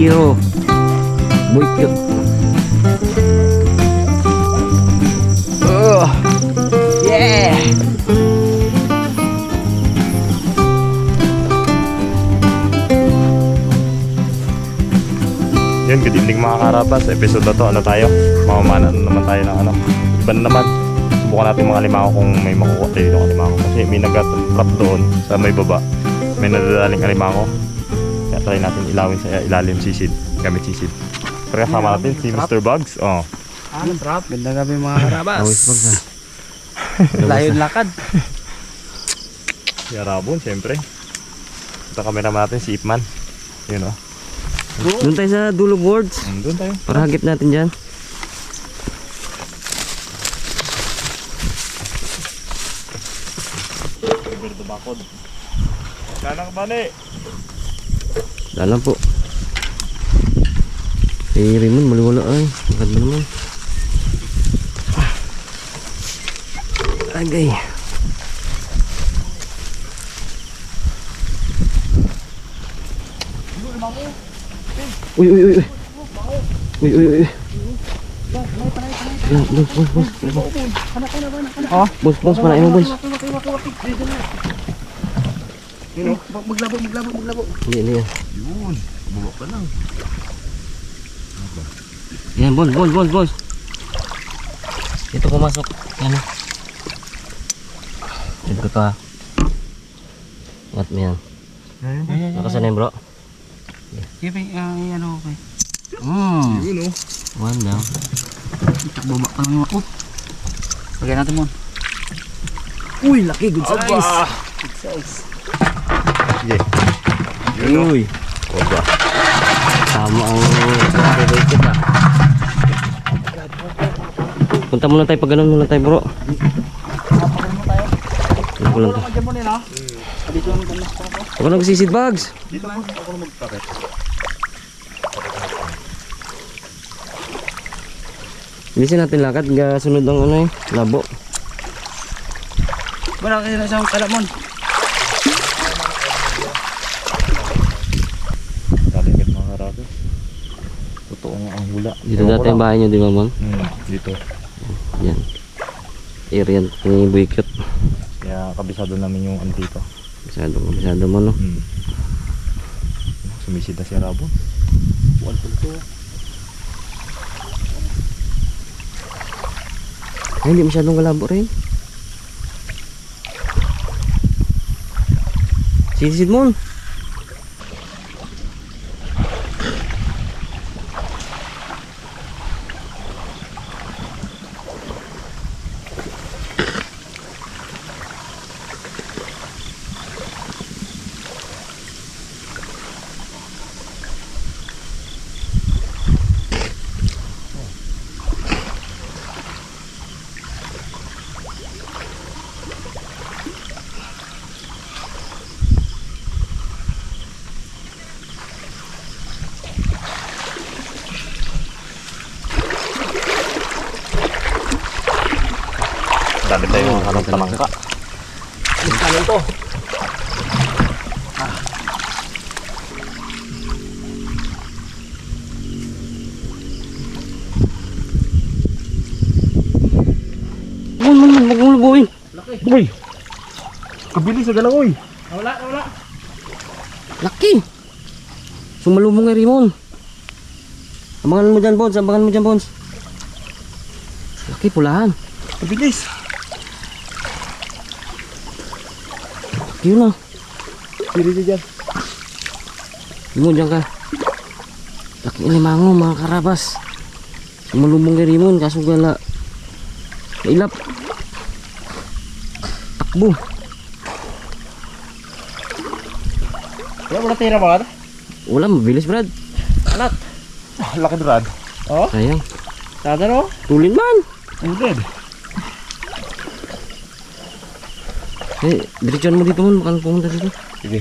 hero. Boy cute. Oh. Yeah! Yun, good evening mga karabas. Episode na to, ano tayo? Mamamana na naman tayo ng ano. Iba na naman. Subukan natin mga limango kung may makukuha tayo ng limango. Kasi may nag-trap doon sa may baba. May nadadaling alimango. Kaya try natin ilawin sa ilalim sisid. Gamit sisid. Pero kasama natin si Mr. Bugs. Oh. Ano, trap? Ganda gabi mga karabas. Awis pag sa. Layo yung lakad. Si Arabon, syempre. Ito cameraman natin si Ipman. Yun oh. Doon tayo sa dulo boards. Doon tayo. Para hagip natin dyan. Roberto Bacod. Sana ka Dalam po. Si Raymond maliwala ay. Ang ganda naman. Agay. Uy, uy, uy, uy. Uy, uy, uy. Yan, Bons, bons, bons. Oh? Bons, bons, panain mo, bons. Maglabo, maglabo, maglabo. Hindi, hindi yan. Yun. Buwa pa lang. Yan, bons, bons, bons, bons. Ito pumasok. Yan. Ito ka. Ingat mo yan. Nakasanay bro. Sige, uh, ano, okay. Hmm. Yun oh. One down. Baba pa lang ako. Lagyan natin mo. Uy, laki. Good size. Good size. Yun oh. Uy. Aba. Tama ang favorite ah. Punta muna tayo pag ganun muna tayo bro. Ano ko lang to. Ako. Ako nagsisid bags. Dito po. Ako na magpakit. Bilisin natin lakad. Ga sunod ang ano eh. Labo. Wala kasi na isang kalamon. Kakingit mga karabas. Hula. Dito Ewan dati ang bahay nyo di ba mon? Hmm, dito. Yan. Area ni Buikot. Kaya kabisado namin yung dito. Masyado, masyado mo no. Hmm. Sumisid na si Arabo. Buwan pala to. Ay, hindi masyadong kalabo rin. Sisid mo. Tayo kanong talangka. Kanin to. Mon, mon, mon, wag mo lubuin. Uy! Kabilis sa galaw uy! Wala, wala. Laki. Sumalubong kay Rimon. Abangan mo dyan, Bones. Abangan mo dyan, Bones. Laki, pulahan. Kabilis! Laki yun ah. Piri di dyan. Rimon, dyan ka. Laki limango, mga karabas. Sumalubong kay Rimon, kaso gala. Nailap. Takbo. Wala, wala tira ba? Wala, mabilis, Brad. Alat. Laki drad. Oh, Sayang. sada no? Tulin man. Uded. Eh, diretsyon mo dito, Mon. Baka pumunta dito. Sige.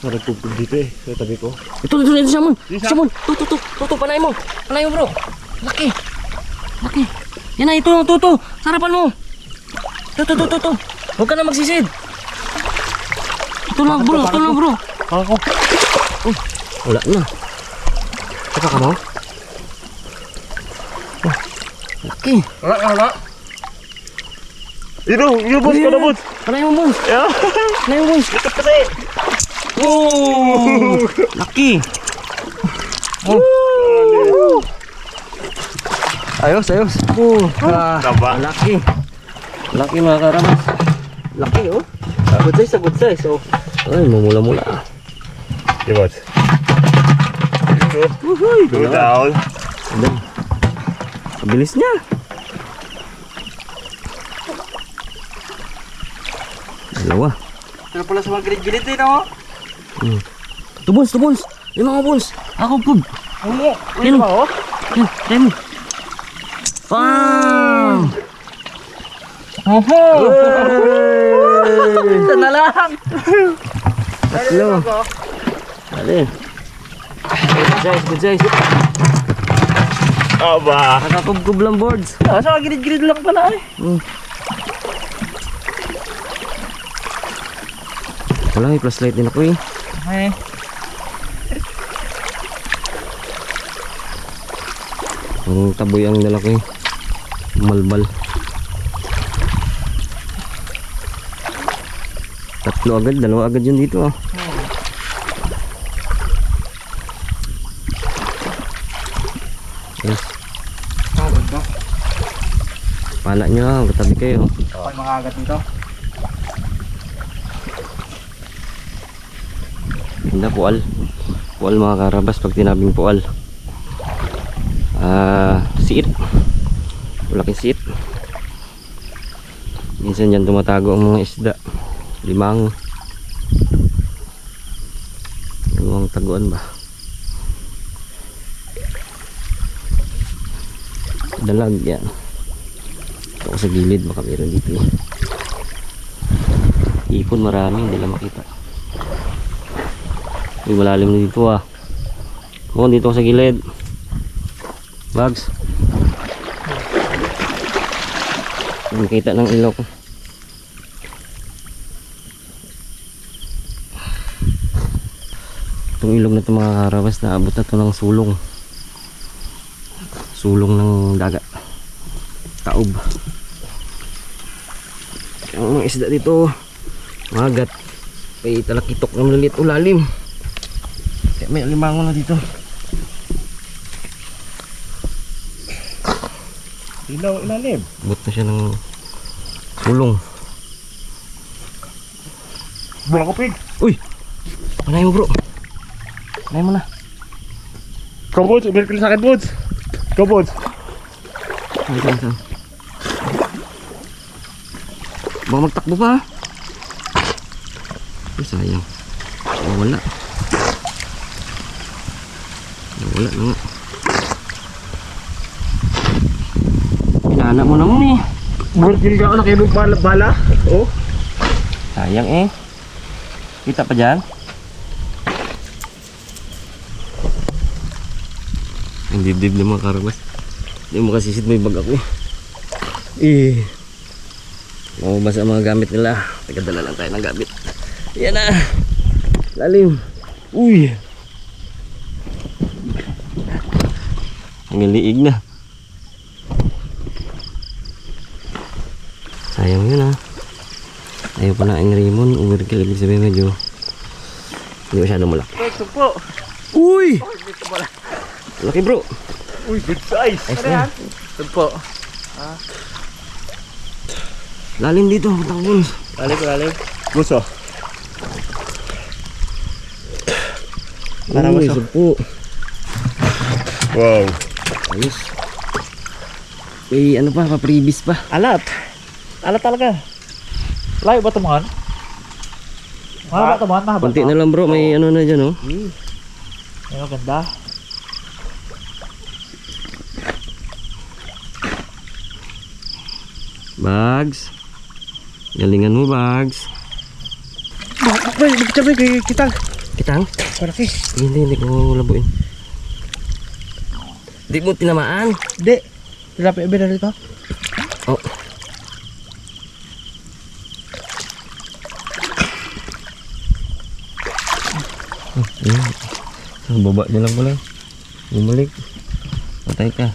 Naragpupog dito eh. Sa tabi ko. Ito, ito, ito, Simon. Di, Simon, tu, tu, tu, tu, tu, panay mo. Panay mo, bro. Laki. Laki. Yan na, ito, tu, tu. Sarapan mo. Tu, tu, tu, tu, tu. Huwag ka na magsisid. Ito lang, bro. Ito lang, bro. Ako. Wala na. Saka ka mo? Oh, laki. Wala, wala. Ito, yung boss ko na boss. Ano yung bones? Yeah. Ano yung bones? Oh! Laki. Oh. Ayos, ayos. Oh, ah, laki. Laki mga karamas. Laki oh. Good size, good size. Oh. Ay, mamula-mula. Yung boss. Ito. Go down. Kabilis niya. Dalawa. Pero pala sa mga gilid-gilid din, oh. Tubons, tubons. Yung mga bons. Ako pug. Oo. Yan. Yan, yan. Bam! Oho! Ito na lang. Tatlo. Dali. Good size, good size. Aba. Nakakubkub lang boards. Ah, sa mga gilid-gilid lang pala, eh. Mm. Wala, may flashlight din ako eh. Eh. Ang taboy ang dala ko eh. Malbal. Tatlo agad, dalawa agad yun dito ah. Yes. Oh, ganda. Pala nyo ah, katabi kayo. Yung mga agat dito. Ganda pual. Pual mga karabas pag tinabing pual. Ah, siit. Malaking siit. Minsan dyan tumatago ang mga isda. Limang. Limang taguan ba? Dalag yan. Ito sa gilid baka meron dito. Ipon marami, hindi lang makita. Uy, malalim na dito ah. Oo, dito sa gilid. Bags. Nakita ng ilok. Itong ilog na ito mga karawas na abot na ito ng sulong. Sulong ng dagat. Taob. Ang mga isda dito, magat. May talakitok na maliit ulalim. Kaya may alimango na dito. Ilaw, ilalim. Abot na siya ng sulong. Bulang ko pig. Uy! Panay mo bro. Panay mo na. Go boss, umir ka sa akin boss. Go boss. Ay, saan, saan? Baka magtakbo pa? Ay, sayang. Nawala. Nawala na nga. Pinana mo naman eh. Burkin ka ako nakilog bala. bala. Oh. Sayang eh. Kita pa dyan? Ang dibdib ng mga karabas. Hindi mo kasi may bag ako. Eh. Maubas ang mga gamit nila. Tagadala lang tayo ng gamit. Yan na. Lalim. Uy. Ang liig na. Sayang yun ah. Ayaw pa na ang Raymond. Overkill. Ibig sabihin medyo hindi masyado malaki. Uy! Laki bro. Uy, good size. Ayos na yan. Sumpo. Lalim dito. Butang buns. Lalim, lalim. Oh. Para Uy, sumpo. Wow. Ayos. May ano pa, pa-previous pa. Alat. Alat talaga. Layo ba tumangan? Mahaba ba tumangan? Mahaba Kunti na lang bro. May ano na dyan oh. Ay, maganda. Bags. Galingan mo bags. Kay kita. Kitang? Malaki. Hindi, hindi ko labuin. Di mo tinamaan. Hindi. Tilapia ba na dito? Oh. Sa baba niya lang pala. Bumalik. Patay ka.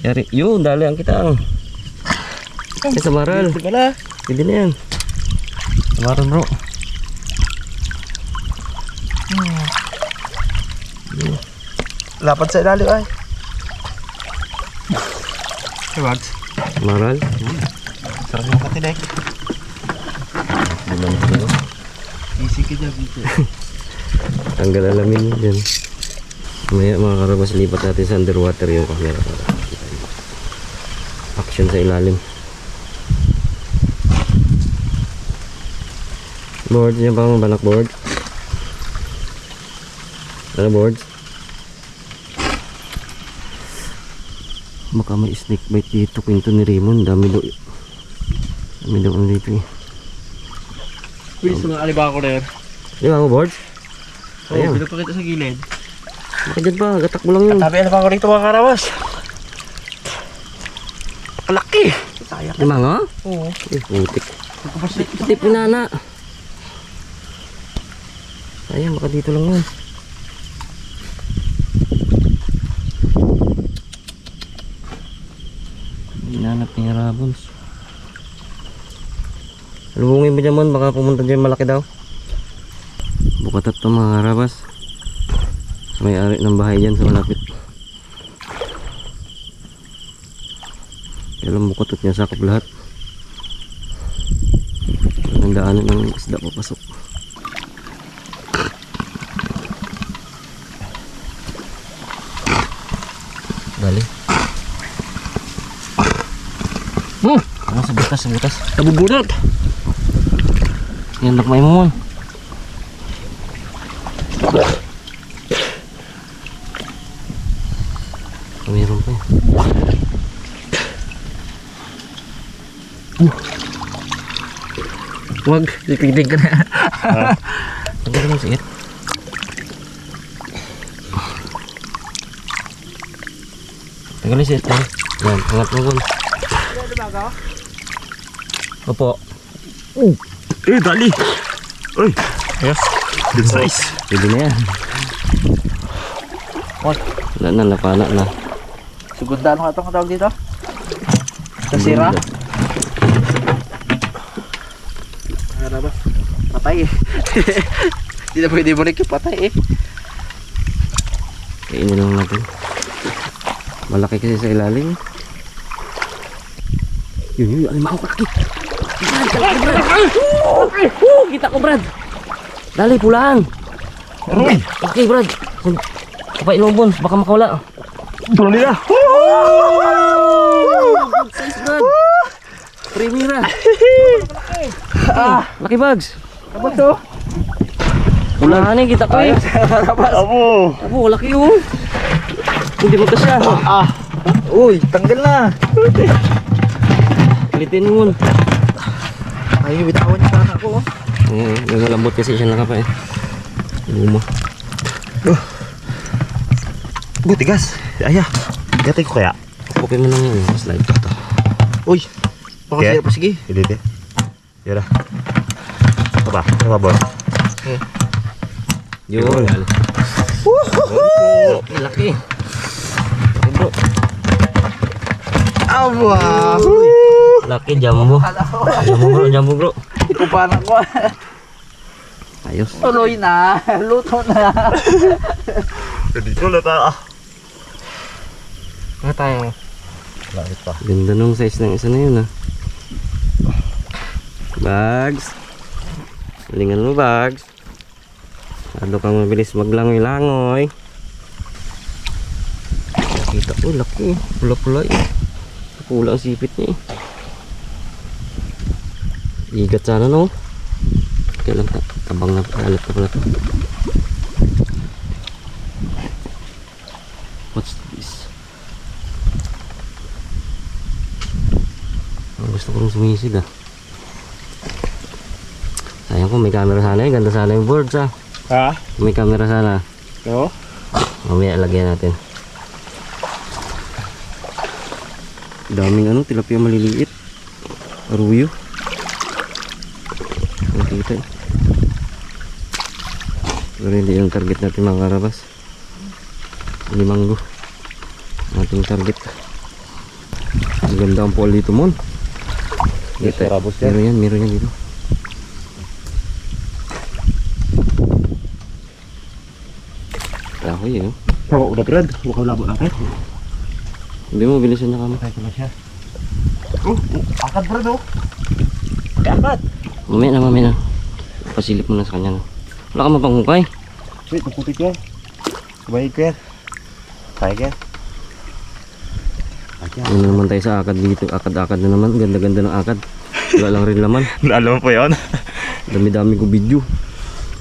Yari. Yun, dali ang kita. Ay, samaral. Hindi pala. Pwede na yan. Samaral bro. Lapad sa ilalim ay. Diba? Samaral. Sarap yung katinig. Diba ito? Easy ka dyan dito. Tanggal alamin mo dyan. Maya mga karabas, lipat natin sa underwater yung camera. Action sa ilalim. Board niya bang banak board? Ano board? Baka may snake bite dito. Kwento ni Raymond. Dami daw. Dami daw ano dito eh. Pwede sa mga alibago na yun. Di ba mo board? Oo, Ayan. pinagpakita sa gilid. Baka dyan pa. Gatak mo lang yun. Tabi alibago rito mga karawas. Kalaki. Sayang. Lima nga? Oo. Eh, putik. Pati pinana. Sayang, baka dito lang yun. Rabons. Lubungin mo dyan man, baka pumunta dyan malaki daw. Bukatat to mga karabas. Sa may-ari ng bahay dyan sa malapit. Kailan bukatot niya sakop lahat. Ang daanan ng isda papasok. Dali. Hmm! Ano sa butas, sa butas. Nabubunot. Yan, lakmay mo man. Ah, Mayroon pa eh. Wag, titigdig ka na. Ang ganda ng siit. Tagal yung siit lang. Yan, angat mo gun. Opo. Eh, dali! Uy! Yes. Good size. Pwede na yan. What? Wala na, napana na. Sugundaan mo nga itong tawag dito. Kasira. Karabas. Patay eh. Hindi na pwede balik yung patay eh. Kainin lang natin. Malaki kasi sa ilalim. Yun, yun, ay makakalaki. Brad, kita ko, Brad. Dali, pulaan. Uy! Laki, Brad. Kapay lobon, baka makawala. Tulo nila! Good size, Brad. Primera. ah, laki bags. Ano to? Pulaan eh, kita ko eh. Abo! Abo, laki oh. Hindi mo kasya. Ah. Uy, tanggal na. Pilitin mo. Ay, bitawan niya sana ako. oh. Eh, nagalambot kasi siya nakapa eh. Luma. Buti gas. Aya. Gatay ko kaya. Okay mo lang yun. Slide pa to. Uy, sira pa sige. Hindi. Yara. Apa? Apa, bor? Yun. Woohoo! Laki. Laki bro. Awa. Laki jumbo. Jumbo bro, jumbo bro. Kupanan ko. Ayos. Tuloy na. Luto na. Dito lang tayo. Ah. Nga tayo. Langit pa. Ganda nung size ng isa na yun ah. Bags. Galingan mo bags. Masyado kang mabilis maglangoy-langoy. Kita ko, laki. Pula-pula eh. Pula ang sipit niya eh. Igat sana no. Kaya lang ta- tabang na alat na pala. What's this? Ang gusto ko rin sumisid ah. Sayang ko may camera sana eh. Ganda sana yung boards ah. Ha? May camera sana. Oo? Mamaya lagyan natin. Daming ano, tilapia maliliit. Aruyo. Nakita eh. Pero hindi yung target natin mga karabas. Limanggo. Ating target. Ang ganda ang pool dito, Mon. Yes, yan. Meron yan, meron yan dito. Kahoy, eh. Oo, udah Brad. Huwag kang labo natin. Hindi mo, bilisan niya kamo. Ito na siya. Oh, oh, akad Brad oh. Akad. Mamaya na, mamaya na. Pasilip mo na sa kanya. No? Wala ka mapanghukay. Wait, naputik yan. Sabay ko yan. Ka. Ano na naman tayo sa akad dito. Akad-akad na naman. Ganda-ganda ng akad. Wala lang rin laman. Alam mo po yun? Dami-dami ko video.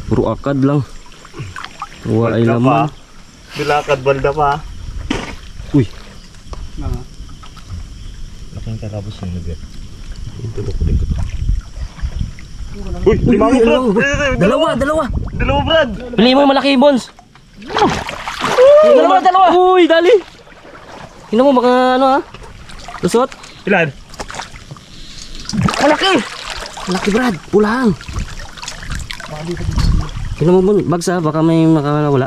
Puro akad lang. Wala ay laman. Nilakad balda pa. Uy. Laking karabos yung nagret. Tulog ko din ko to. Uy, lima uy, mo dalawa. Brad. Dalawa, dalawa. Dalawa Brad. Pili mo yung malaki, Bones. Dalawa, dalawa. Uy, dali. Tingnan mo, baka ano ha? Lusot. Ilan? Malaki. Malaki, Brad. Pulang. Tingnan mo, Bon. Bags ha, baka may makawala.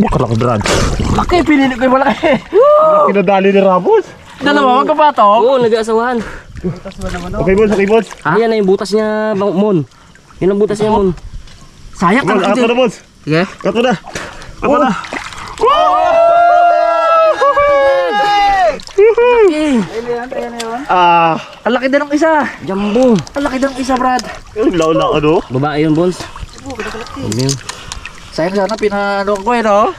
Baka lang Brad. Laki, pinili ko yung malaki. Kinadali ni Ramos. Dalawa, magkapatok. Oo, nag-aasawahan. Okay boss, okay boss. Ayan na yung butas niya, Bang- Mon. Yun ang butas niya, Mon. Sayang Boss, ka ato na boss. Sige. Ato na. Ato na. Eh, Ah, Ang laki din ng isa. jumbo. Ang laki din ng isa, Brad. yung law na ano? Babae yun, Bones. Ano yun? Sayang sana pinano ko eh, no?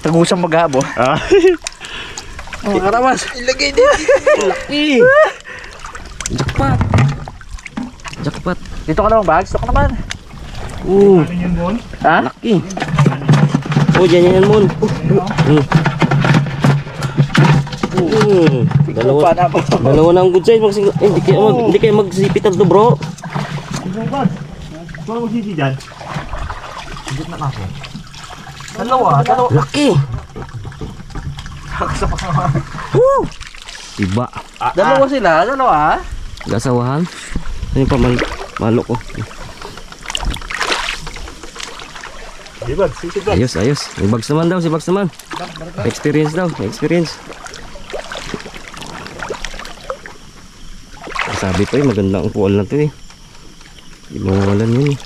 Tagusang maghabo. Ah, Mga karawas. Ilagay din. Eh! Jackpot. Jackpot. Dito ka naman, bags. Dito ka naman. Ano boss? Ha? laki. Oh, dyan yan, Mon. Hmm. Hmm. Dalawa, na dalawa na ang good size. Magsing, eh, hindi kayo, mag, hindi kayo magsipital to, bro. Yung boss. Paano mo sisi dyan? Dalawa, dalawa. Laki. Woo! Iba. Dalawa sila, dalawa. Gasawahan. Ano yung pamal malo ko. Ba? Sisi boss. Ayos, ayos. May bags naman daw, si bags naman. Experience daw, experience. Sabi pa eh, maganda ang pool na to eh. Di mawawalan yun eh.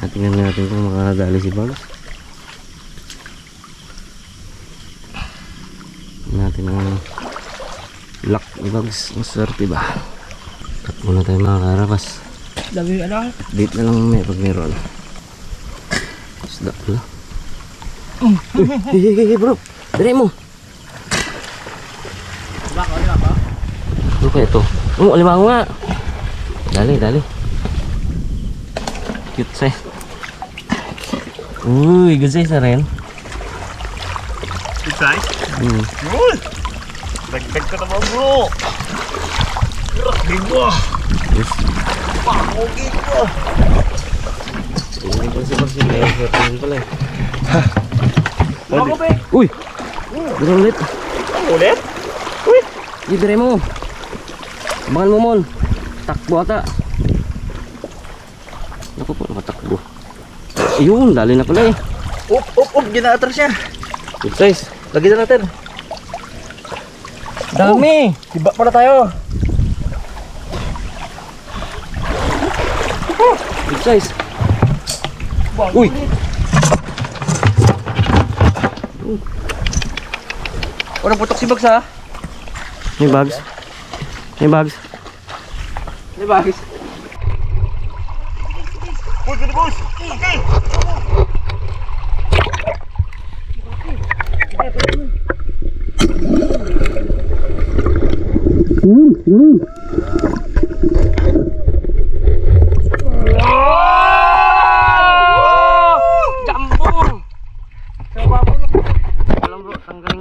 Natingnan natin kung makakadali si Bags. Ang luck ni Bags. Maswerte ba? Cut muna tayo mga karapas. Dami ano? Date na lang may pag meron. Isda pala. Hey, hey, hey, bro. Dali mo. Ano kaya ito? Oh, alimango nga. Dali, dali. Cute size. Uy, good size na rin. Good size? Hmm. Yun! Dagdag ka naman bro! Grabe mo! Yes. Pakogi ko! Hindi pa si Bags yun. Kaya swerte yun pala eh. Ako, pe. Uy! Dito ulit. Ulit? Libre mo. Abangan mo mon. Takbo ata. Naku po, nakatakbo. Ayun, dali na pala eh. Up, up, up. Gina-atras niya. Good size. Lagyan na natin. Dami. Iba pala tayo. Good size. Uy. Walang putok si Bags, ha? May bags. May bags. Ba, Bags? Boss, good boss! Okay!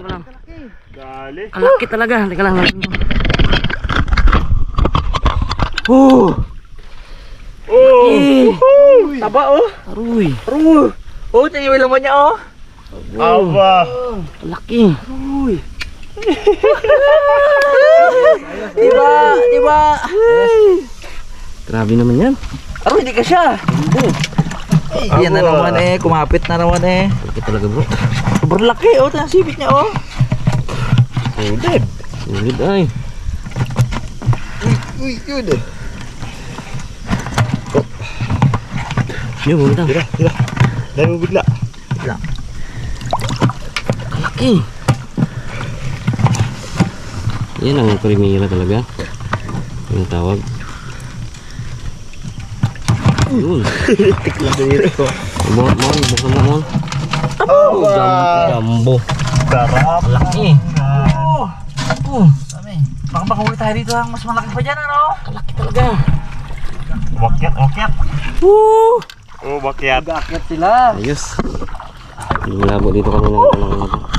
Lang. Dali! Ang laki talaga. Teka lang. Oh. Oh! Eh. Taba, oh. Aruy. Ru. Oh, mo laman niya, oh. Aba! Ang laki. Diba, diba? Grabe naman yan. Aro, hindi ka siya. Ay, yan na naman eh. Kumapit na naman eh. Laki talaga bro. Sobrang laki oh. Ito sipit niya oh. Sulit. Sulit ay. Uy, yun eh. Yun, bumita. Tira, tira. Dahil mo bigla. Laki. Yan ang primera talaga. Yung tawag. Yun. Tiklang dito ko. Mo, mo, buksan mo mo. Oh. Sarap. Laki. Oh. Oh. Baka makahuli tayo dito ang mas malaki pa dyan ano? Laki talaga. Wakyat, wakyat. Woo! Oh, wakyat. Sila. Ayos. Malabo dito natin.